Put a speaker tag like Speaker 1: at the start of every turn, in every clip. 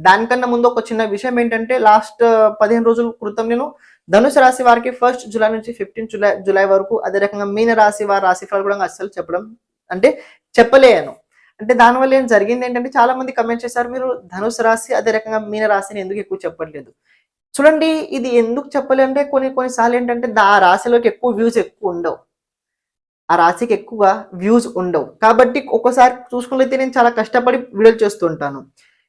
Speaker 1: దానికన్నా ముందు ఒక చిన్న విషయం ఏంటంటే లాస్ట్ పదిహేను రోజుల క్రితం నేను ధనుసు రాశి వారికి ఫస్ట్ జూలై నుంచి ఫిఫ్టీన్ జులై జులై వరకు అదే రకంగా మీన రాశి వారి రాశి కూడా అస్సలు చెప్పడం అంటే చెప్పలేను. అంటే దానివల్ల ఏం జరిగింది ఏంటంటే చాలా మంది కమెంట్ చేశారు మీరు ధనుసు రాశి అదే రకంగా మీన రాశిని ఎందుకు ఎక్కువ చెప్పట్లేదు? చూడండి ఇది ఎందుకు చెప్పలే అంటే కొన్ని కొన్నిసార్లు ఏంటంటే దా- ఆ రాశిలోకి ఎక్కువ వ్యూస్ ఎక్కువ ఉండవు. ఆ రాశికి ఎక్కువగా వ్యూస్ ఉండవు. కాబట్టి ఒక్కసారి చూసుకున్నైతే నేను చాలా కష్టపడి వీడియోలు చేస్తుంటాను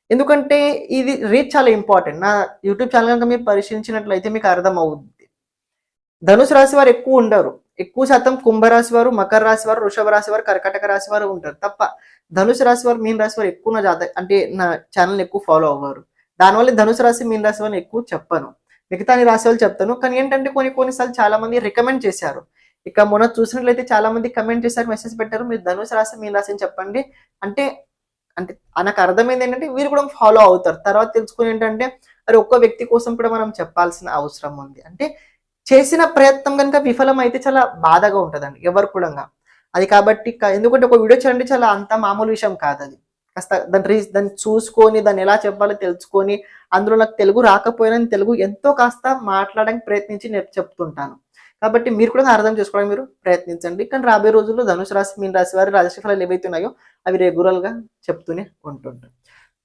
Speaker 1: ఎందుకంటే ఇది రీచ్ చాలా ఇంపార్టెంట్ నా యూట్యూబ్ ఛానల్ కనుక మీరు పరిశీలించినట్లయితే మీకు అర్థం అవుద్ది ధనుసు రాశి వారు ఎక్కువ ఉండరు. ఎక్కువ శాతం కుంభరాశి వారు మకర రాశి వారు వృషభ రాశి వారు కర్కాటక రాశి వారు ఉంటారు తప్ప ధనుసు రాశి వారు మీన రాశి వారు ఎక్కువ నా జాత అంటే నా ఛానల్ ఎక్కువ ఫాలో అవ్వరు. దానివల్ల ధనుసు రాశి మీన రాశి వారిని ఎక్కువ చెప్పను. మిగతా రాశి వాళ్ళు చెప్తాను. కానీ ఏంటంటే కొన్ని కొన్నిసార్లు చాలా మంది రికమెండ్ చేశారు. ఇక మొన్న చూసినట్లయితే చాలా మంది కమెంట్ చేశారు మెసేజ్ పెట్టారు. మీరు ధనుసు రాశి మీన రాశి అని చెప్పండి. అంటే అంటే నాకు అర్థమైంది ఏంటంటే వీరు కూడా ఫాలో అవుతారు. తర్వాత తెలుసుకుని ఏంటంటే మరి ఒక్క వ్యక్తి కోసం కూడా మనం చెప్పాల్సిన అవసరం ఉంది. అంటే చేసిన ప్రయత్నం కనుక విఫలం అయితే చాలా బాధగా ఉంటుందండి ఎవరు కూడా అది కాబట్టి ఎందుకంటే ఒక వీడియో చేయండి చాలా అంత మామూలు విషయం కాదు అది. కాస్త దాని రీ దాన్ని చూసుకొని దాన్ని ఎలా చెప్పాలో తెలుసుకొని అందులో నాకు తెలుగు రాకపోయినా తెలుగు ఎంతో కాస్త మాట్లాడడానికి ప్రయత్నించి నేను చెప్తుంటాను. కాబట్టి మీరు కూడా అర్థం చేసుకోవడానికి మీరు ప్రయత్నించండి. కానీ రాబోయే రోజుల్లో ధనుసు రాశి మీన రాశి వారి రాశి ఫలాలు ఏవైతే ఉన్నాయో అవి రెగ్యులర్గా చెప్తూనే ఉంటుంటారు.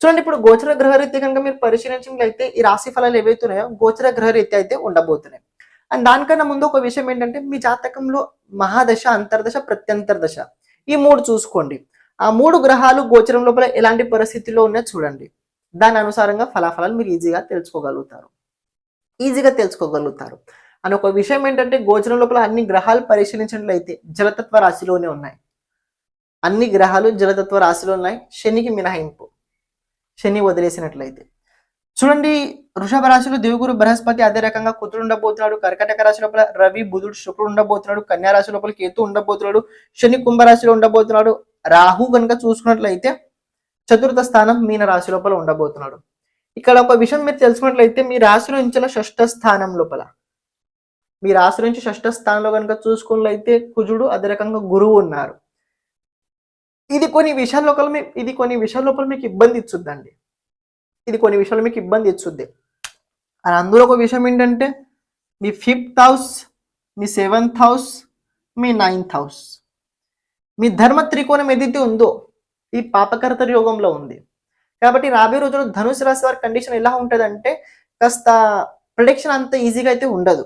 Speaker 1: చూడండి ఇప్పుడు గోచర గ్రహరీత్యా కనుక మీరు పరిశీలించినట్లయితే ఈ రాశి ఫలాలు ఏవైతే ఉన్నాయో గోచర గ్రహరీత్యా అయితే ఉండబోతున్నాయి. అండ్ దానికన్నా ముందు ఒక విషయం ఏంటంటే మీ జాతకంలో మహాదశ అంతర్దశ ప్రత్యంతర దశ ఈ మూడు చూసుకోండి. ఆ మూడు గ్రహాలు గోచరం లోపల ఎలాంటి పరిస్థితిలో ఉన్నాయో చూడండి. దాని అనుసారంగా ఫలాఫలాలు మీరు ఈజీగా తెలుసుకోగలుగుతారు. ఈజీగా తెలుసుకోగలుగుతారు. అని ఒక విషయం ఏంటంటే గోచరం లోపల అన్ని గ్రహాలు పరిశీలించినట్లయితే జలతత్వ రాశిలోనే ఉన్నాయి. అన్ని గ్రహాలు జలతత్వ రాశిలో ఉన్నాయి. శనికి మినహాయింపు. శని వదిలేసినట్లయితే. చూడండి వృషభ రాశిలో దేవుగురు బృహస్పతి అదే రకంగా కుతుడు ఉండబోతున్నాడు. కర్కటక రాశి లోపల రవి బుధుడు శుక్రుడు ఉండబోతున్నాడు. కన్యా రాశి లోపల కేతు ఉండబోతున్నాడు. శని కుంభరాశిలో ఉండబోతున్నాడు. రాహు కనుక చూసుకున్నట్లయితే చతుర్థ స్థానం మీన రాశి లోపల ఉండబోతున్నాడు. ఇక్కడ ఒక విషయం మీరు తెలుసుకున్నట్లయితే మీ రాశిలో ఉంచిన షష్ఠ స్థానం లోపల మీ రాశి నుంచి షష్ఠ స్థానంలో కనుక చూసుకున్నట్లయితే కుజుడు అదే రకంగా గురువు ఉన్నారు. ఇది కొన్ని విషయాల లోపల ఇది కొన్ని విషయాల లోపల మీకు ఇబ్బంది ఇచ్చుద్దండి. ఇది కొన్ని విషయాలు మీకు ఇబ్బంది ఇచ్చుద్ది. అని అందులో ఒక విషయం ఏంటంటే మీ ఫిఫ్త్ హౌస్ మీ సెవెంత్ హౌస్ మీ నైన్త్ హౌస్ మీ ధర్మ త్రికోణం ఏదైతే ఉందో ఈ పాపకర్త యోగంలో ఉంది. కాబట్టి రాబోయే రోజుల్లో ధనుసు రాశి వారి కండిషన్ ఎలా ఉంటుందంటే కాస్త ప్రొడిక్షన్ అంత ఈజీగా అయితే ఉండదు.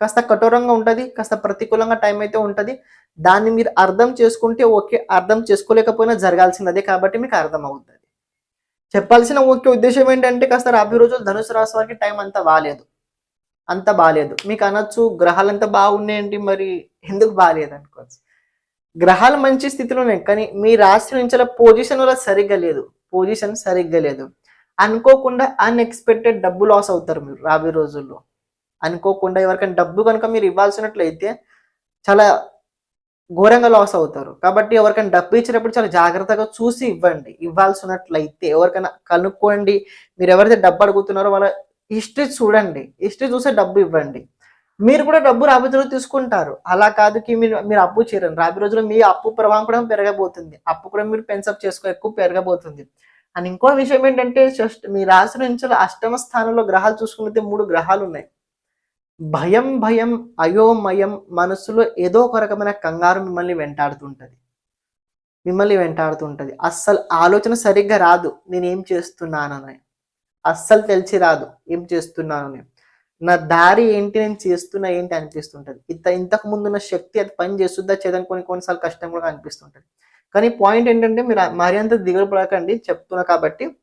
Speaker 1: కాస్త కఠోరంగా ఉంటుంది కాస్త ప్రతికూలంగా టైం అయితే ఉంటుంది. దాన్ని మీరు అర్థం చేసుకుంటే ఓకే అర్థం చేసుకోలేకపోయినా జరగాల్సిందే కాబట్టి మీకు అర్థం అవుతుంది చెప్పాల్సిన ముఖ్య ఉద్దేశం ఏంటంటే కాస్త రాబోయే రోజులు ధనుసు రాశి వారికి టైం అంత బాగాలేదు అంత బాగాలేదు మీకు అనొచ్చు గ్రహాలు అంత బాగున్నాయండి మరి ఎందుకు బాగాలేదు అనుకోవచ్చు. గ్రహాలు మంచి స్థితిలో ఉన్నాయి కానీ మీ రాశి నుంచి పొజిషన్ వల్ల సరిగ్గా లేదు. పొజిషన్ సరిగ్గా లేదు. అనుకోకుండా అన్ఎక్స్పెక్టెడ్ డబ్బు లాస్ అవుతారు మీరు రాబోయే రోజుల్లో. అనుకోకుండా ఎవరికైనా డబ్బు కనుక మీరు ఇవ్వాల్సినట్లయితే చాలా ఘోరంగా లాస్ అవుతారు. కాబట్టి ఎవరికైనా డబ్బు ఇచ్చినప్పుడు చాలా జాగ్రత్తగా చూసి ఇవ్వండి. ఇవ్వాల్సినట్లయితే ఎవరికైనా కనుక్కోండి. మీరు ఎవరైతే డబ్బు అడుగుతున్నారో వాళ్ళ హిస్టరీ చూడండి. హిస్టరీ చూసే డబ్బు ఇవ్వండి. మీరు కూడా డబ్బు రాబోయే రోజులు తీసుకుంటారు. అలా కాదు కి మీరు మీరు అప్పు చేయరండి రాబోయే రోజుల్లో మీ అప్పు ప్రవాహం కూడా పెరగబోతుంది. అప్పు కూడా మీరు పెన్సప్ చేసుకో ఎక్కువ పెరగబోతుంది. అండ్ ఇంకో విషయం ఏంటంటే జస్ట్ మీ రాశి నుంచి అష్టమ స్థానంలో గ్రహాలు చూసుకున్నట్టు మూడు గ్రహాలు ఉన్నాయి. భయం భయం అయోమయం మనసులో ఏదో ఒక రకమైన కంగారు మిమ్మల్ని వెంటాడుతుంటుంది. మిమ్మల్ని వెంటాడుతుంటుంది. అస్సలు ఆలోచన సరిగ్గా రాదు. నేను ఏం చేస్తున్నానని. అస్సలు తెలిసి రాదు. ఏం చేస్తున్నానని. నా దారి ఏంటి? నేను చేస్తున్నా ఏంటి? అనిపిస్తుంటది. ఇంత ఇంతకు ముందున్న శక్తి అది పని చేస్తుందా? చేయదని కొన్ని కొన్నిసార్లు కష్టం కూడా అనిపిస్తుంటది. కానీ పాయింట్ ఏంటంటే మీరు మరింత దిగులు పడకండి. చెప్తున్నా కాబట్టి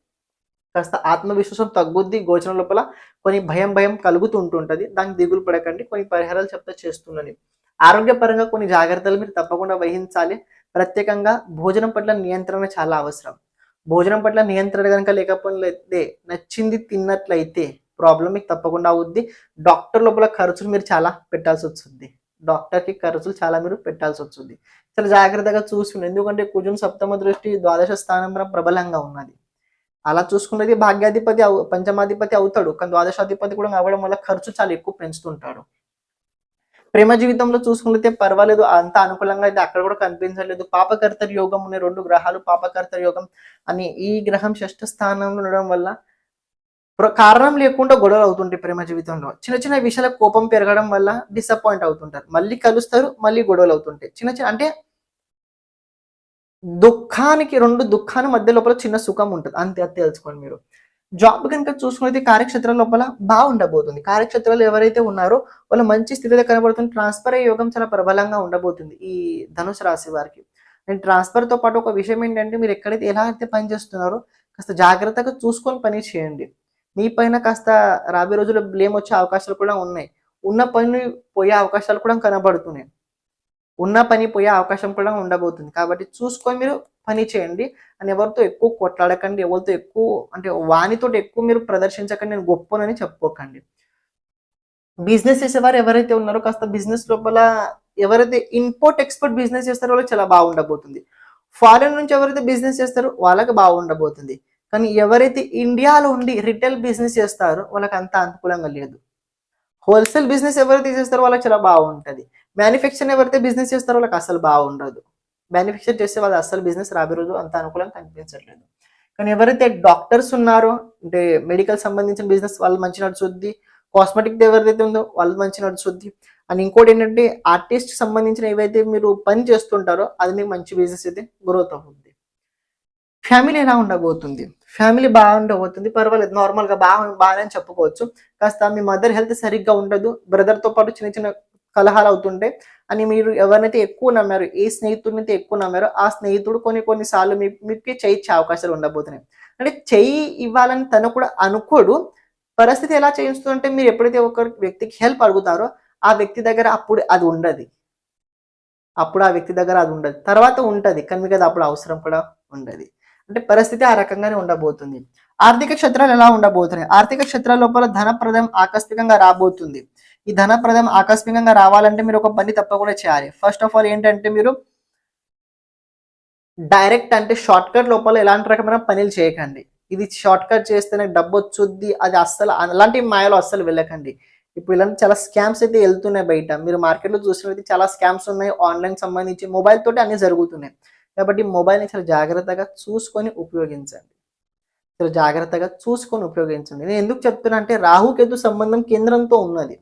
Speaker 1: కాస్త ఆత్మవిశ్వాసం తగ్గుద్ది గోచరం లోపల కొన్ని భయం భయం కలుగుతూ ఉంటుంటుంది దానికి దిగులు పడకండి. కొన్ని పరిహారాలు చెప్తా చేస్తున్నాను ఆరోగ్యపరంగా కొన్ని జాగ్రత్తలు మీరు తప్పకుండా వహించాలి. ప్రత్యేకంగా భోజనం పట్ల నియంత్రణ చాలా అవసరం. భోజనం పట్ల నియంత్రణ కనుక లేకపోతే నచ్చింది తిన్నట్లయితే ప్రాబ్లం మీకు తప్పకుండా అవుద్ది. డాక్టర్ లోపల ఖర్చులు మీరు చాలా పెట్టాల్సి వస్తుంది. డాక్టర్కి ఖర్చులు చాలా మీరు పెట్టాల్సి వస్తుంది. చాలా జాగ్రత్తగా చూసుకుని ఎందుకంటే కుజున్ సప్తమ దృష్టి ద్వాదశ స్థానం ప్రబలంగా ఉన్నది. అలా చూసుకున్నది భాగ్యాధిపతి అవు పంచమాధిపతి అవుతాడు. కానీ ద్వాదశాధిపతి కూడా అవ్వడం వల్ల ఖర్చు చాలా ఎక్కువ పెంచుతుంటాడు. ప్రేమ జీవితంలో చూసుకుంటే పర్వాలేదు. అంత అనుకూలంగా అయితే అక్కడ కూడా కనిపించలేదు. పాపకర్తరి యోగం ఉన్న రెండు గ్రహాలు పాపకర్తరి యోగం అని ఈ గ్రహం షష్ఠ స్థానంలో ఉండడం వల్ల కారణం లేకుండా గొడవలు అవుతుంటాయి ప్రేమ జీవితంలో. చిన్న చిన్న విషయాల కోపం పెరగడం వల్ల డిసప్పాయింట్ అవుతుంటారు. మళ్ళీ కలుస్తారు మళ్ళీ గొడవలు అవుతుంటాయి. చిన్న చిన్న అంటే దుఃఖానికి రెండు దుఃఖాన్ని మధ్య లోపల చిన్న సుఖం ఉంటుంది. అంతే అది తెలుసుకోండి మీరు. జాబ్ కనుక చూసుకున్నది కార్యక్షేత్రం లోపల బాగుండబోతుంది. కార్యక్షేత్రాలు ఎవరైతే ఉన్నారో వాళ్ళ మంచి స్థితిలో కనబడుతుంది ట్రాన్స్ఫర్ అయ్యే యోగం చాలా ప్రబలంగా ఉండబోతుంది ఈ ధనుసు రాశి వారికి. నేను ట్రాన్స్ఫర్తో పాటు ఒక విషయం ఏంటంటే మీరు ఎక్కడైతే ఎలా అయితే పని చేస్తున్నారో కాస్త జాగ్రత్తగా చూసుకొని పని చేయండి. మీ పైన కాస్త రాబోయే రోజుల్లో బ్లేమ్ వచ్చే అవకాశాలు కూడా ఉన్నాయి. ఉన్న పని పోయే అవకాశాలు కూడా కనబడుతున్నాయి. ఉన్న పని పోయే అవకాశం కూడా ఉండబోతుంది. కాబట్టి చూసుకొని మీరు పని చేయండి. అని ఎవరితో ఎక్కువ కొట్లాడకండి ఎవరితో ఎక్కువ అంటే వానితో ఎక్కువ మీరు ప్రదర్శించకండి నేను గొప్పనని చెప్పుకోకండి. బిజినెస్ చేసేవారు ఎవరైతే ఉన్నారో కాస్త బిజినెస్ లోపల ఎవరైతే ఇంపోర్ట్ ఎక్స్పోర్ట్ బిజినెస్ చేస్తారో వాళ్ళకి చాలా బాగుండబోతుంది. ఫారెన్ నుంచి ఎవరైతే బిజినెస్ చేస్తారో వాళ్ళకి బాగుండబోతుంది. కానీ ఎవరైతే ఇండియాలో ఉండి రిటైల్ బిజినెస్ చేస్తారో వాళ్ళకి అంత అనుకూలంగా లేదు. హోల్సేల్ బిజినెస్ ఎవరైతే చేస్తారో వాళ్ళకి చాలా బాగుంటుంది. మ్యానుఫ్యాక్చర్ ఎవరైతే బిజినెస్ చేస్తారో వాళ్ళకి అసలు బాగుండదు. మ్యానుఫ్యాక్చర్ చేసే వాళ్ళు అసలు బిజినెస్ రాబోయే రోజు అంత అనుకూలంగా కనిపించట్లేదు. కానీ ఎవరైతే డాక్టర్స్ ఉన్నారో అంటే మెడికల్ సంబంధించిన బిజినెస్ వాళ్ళు మంచి నడుచుద్ది కాస్మెటిక్ ఎవరిదైతే ఉందో వాళ్ళు మంచి నడుచుద్ది. అండ్ ఇంకోటి ఏంటంటే ఆర్టిస్ట్ సంబంధించిన ఏవైతే మీరు పని చేస్తుంటారో అది మీకు మంచి బిజినెస్ అయితే గ్రోత్ అవుతుంది. ఫ్యామిలీ ఎలా ఉండబోతుంది? ఫ్యామిలీ బాగుండబోతుంది పర్వాలేదు నార్మల్గా బాగా బాగానే చెప్పుకోవచ్చు. కాస్త మీ మదర్ హెల్త్ సరిగ్గా ఉండదు. బ్రదర్తో పాటు చిన్న చిన్న కలహాలు అవుతుంటాయి అని మీరు ఎవరినైతే ఎక్కువ నమ్మారో ఏ స్నేహితుడిని అయితే ఎక్కువ నమ్మారో ఆ స్నేహితుడు కొన్ని కొన్నిసార్లు మీ మీకు చేయి ఇచ్చే అవకాశాలు ఉండబోతున్నాయి. అంటే చెయ్యి ఇవ్వాలని తను కూడా అనుకోడు. పరిస్థితి ఎలా చేయిస్తుందంటే మీరు ఎప్పుడైతే ఒక వ్యక్తికి హెల్ప్ అడుగుతారో ఆ వ్యక్తి దగ్గర అప్పుడు అది ఉండదు. అప్పుడు ఆ వ్యక్తి దగ్గర అది ఉండదు. తర్వాత ఉంటుంది. కానీ మీకు అది అప్పుడు అవసరం కూడా ఉండదు. అంటే పరిస్థితి ఆ రకంగానే ఉండబోతుంది. ఆర్థిక క్షేత్రాలు ఎలా ఉండబోతున్నాయి? ఆర్థిక క్షేత్రాల లోపల ధనప్రదం ఆకస్మికంగా రాబోతుంది. ఈ ధనప్రదం ఆకస్మికంగా రావాలంటే మీరు ఒక పని తప్పకుండా చేయాలి. ఫస్ట్ ఆఫ్ ఆల్ ఏంటంటే మీరు డైరెక్ట్ అంటే షార్ట్ కట్ లోపల ఎలాంటి రకమైన పనులు చేయకండి. ఇది షార్ట్ కట్ చేస్తేనే డబ్బు వచ్చుద్ది అది అస్సలు అలాంటి మాయలో అస్సలు వెళ్ళకండి. ఇప్పుడు ఇలాంటి చాలా స్కామ్స్ అయితే వెళ్తున్నాయి బయట. మీరు మార్కెట్లో చూసినట్లయితే చాలా స్కామ్స్ ఉన్నాయి. ఆన్లైన్ సంబంధించి మొబైల్ తోటి అన్ని జరుగుతున్నాయి. కాబట్టి మొబైల్ని చాలా జాగ్రత్తగా చూసుకొని ఉపయోగించండి. చాలా జాగ్రత్తగా చూసుకొని ఉపయోగించండి. నేను ఎందుకు చెప్తున్నా అంటే రాహు కేతు సంబంధం కేంద్రంతో ఉన్నది.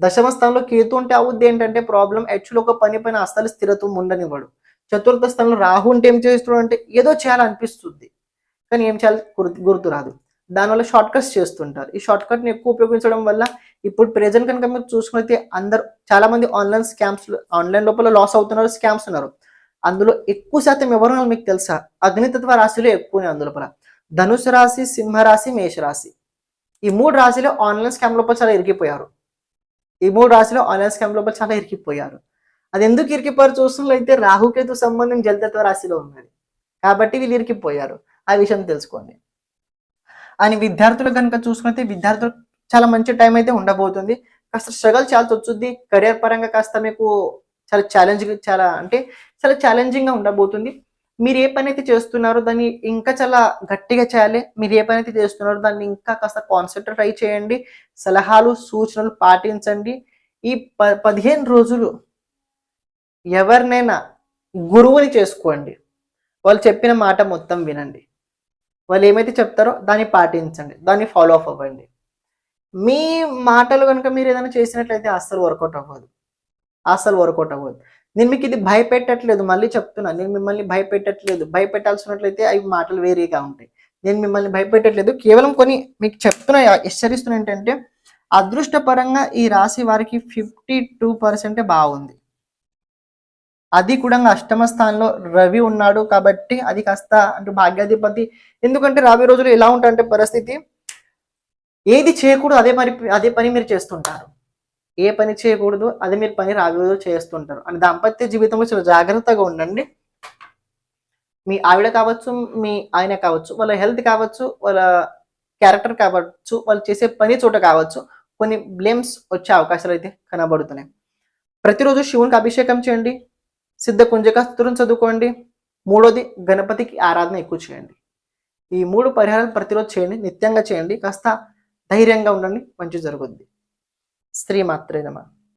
Speaker 1: దశమ స్థానంలో కేతు ఉంటే అవుద్ది ఏంటంటే ప్రాబ్లం హెచ్లో ఒక పని పైన అస్సలు స్థిరత్వం ఉండనివ్వడు. చతుర్థ స్థానంలో రాహు అంటే ఏం చేస్తున్నాడు అంటే ఏదో చేయాలనిపిస్తుంది. కానీ ఏం చేయాలి? గుర్తు గుర్తు రాదు. దానివల్ల షార్ట్ కట్స్ చేస్తుంటారు. ఈ షార్ట్ కట్ని ఎక్కువ ఉపయోగించడం వల్ల ఇప్పుడు ప్రెజెంట్ కనుక మీరు చూసుకుంటే అందరు చాలా మంది ఆన్లైన్ స్కామ్స్ ఆన్లైన్ లోపల లాస్ అవుతున్నారు స్కామ్స్ ఉన్నారు. అందులో ఎక్కువ శాతం ఎవరు మీకు తెలుసా? అగ్నితత్వ రాశిలో ఎక్కువనే అందులో పర ధనుసు రాశి సింహరాశి మేషరాశి ఈ మూడు రాశిలో ఆన్లైన్ స్కామ్ లోపల చాలా ఇరికిపోయారు. ఈ మూడు రాశిలో ఆన్లైన్ స్కామ్ లోపల చాలా ఇరికిపోయారు. అది ఎందుకు ఇరికిపోయారు చూస్తున్నట్లయితే రాహుకేతు సంబంధం జలతత్వ రాశిలో ఉన్నది. కాబట్టి వీళ్ళు ఇరికిపోయారు. ఆ విషయం తెలుసుకోండి. అని విద్యార్థులు కనుక చూసుకుంటే విద్యార్థులు చాలా మంచి టైం అయితే ఉండబోతుంది. కాస్త స్ట్రగల్ చాలా వచ్చుద్ది. కెరియర్ పరంగా కాస్త మీకు చాలా ఛాలెంజ్ చాలా అంటే చాలా ఛాలెంజింగ్గా ఉండబోతుంది. మీరు ఏ పని అయితే చేస్తున్నారో దాన్ని ఇంకా చాలా గట్టిగా చేయాలి. మీరు ఏ పని అయితే చేస్తున్నారో దాన్ని ఇంకా కాస్త కాన్సన్ట్రేట్ అయి చేయండి. సలహాలు సూచనలు పాటించండి. ఈ ప పదిహేను రోజులు ఎవరినైనా గురువుని చేసుకోండి. వాళ్ళు చెప్పిన మాట మొత్తం వినండి. వాళ్ళు ఏమైతే చెప్తారో దాన్ని పాటించండి. దాన్ని ఫాలో అప్ అవ్వండి. మీ మాటలు కనుక మీరు ఏదైనా చేసినట్లయితే అస్సలు వర్కౌట్ అవ్వదు. అసలు వర్కౌట్ అవ్వదు. నేను మీకు ఇది భయపెట్టట్లేదు మళ్ళీ చెప్తున్నా. నేను మిమ్మల్ని భయపెట్టట్లేదు. భయపెట్టాల్సినట్లయితే అవి మాటలు వేరేగా ఉంటాయి. నేను మిమ్మల్ని భయపెట్టట్లేదు. కేవలం కొన్ని మీకు చెప్తున్నా హెచ్చరిస్తున్నా ఏంటంటే అదృష్టపరంగా ఈ రాశి వారికి ఫిఫ్టీ టూ పర్సెంటే బాగుంది. అది కూడా అష్టమ స్థానంలో రవి ఉన్నాడు కాబట్టి అది కాస్త అంటే భాగ్యాధిపతి. ఎందుకంటే రాబోయే రోజులు ఎలా ఉంటాయంటే పరిస్థితి ఏది చేయకూడదు అదే మరి అదే పని మీరు చేస్తుంటారు. ఏ పని చేయకూడదు అదే మీరు పని రాబోయే చేస్తుంటారు. అని దాంపత్య జీవితంలో చాలా జాగ్రత్తగా ఉండండి. మీ ఆవిడ కావచ్చు మీ ఆయన కావచ్చు వాళ్ళ హెల్త్ కావచ్చు వాళ్ళ క్యారెక్టర్ కావచ్చు వాళ్ళు చేసే పని చోట కావచ్చు కొన్ని బ్లేమ్స్ వచ్చే అవకాశాలు అయితే కనబడుతున్నాయి. ప్రతిరోజు శివునికి అభిషేకం చేయండి. సిద్ధ కుంజక చదువుకోండి. మూడోది గణపతికి ఆరాధన ఎక్కువ చేయండి. ఈ మూడు పరిహారాలు ప్రతిరోజు చేయండి నిత్యంగా చేయండి. కాస్త ధైర్యంగా ఉండండి మంచి జరుగుద్ది. శ్రీమాత్రే నమ.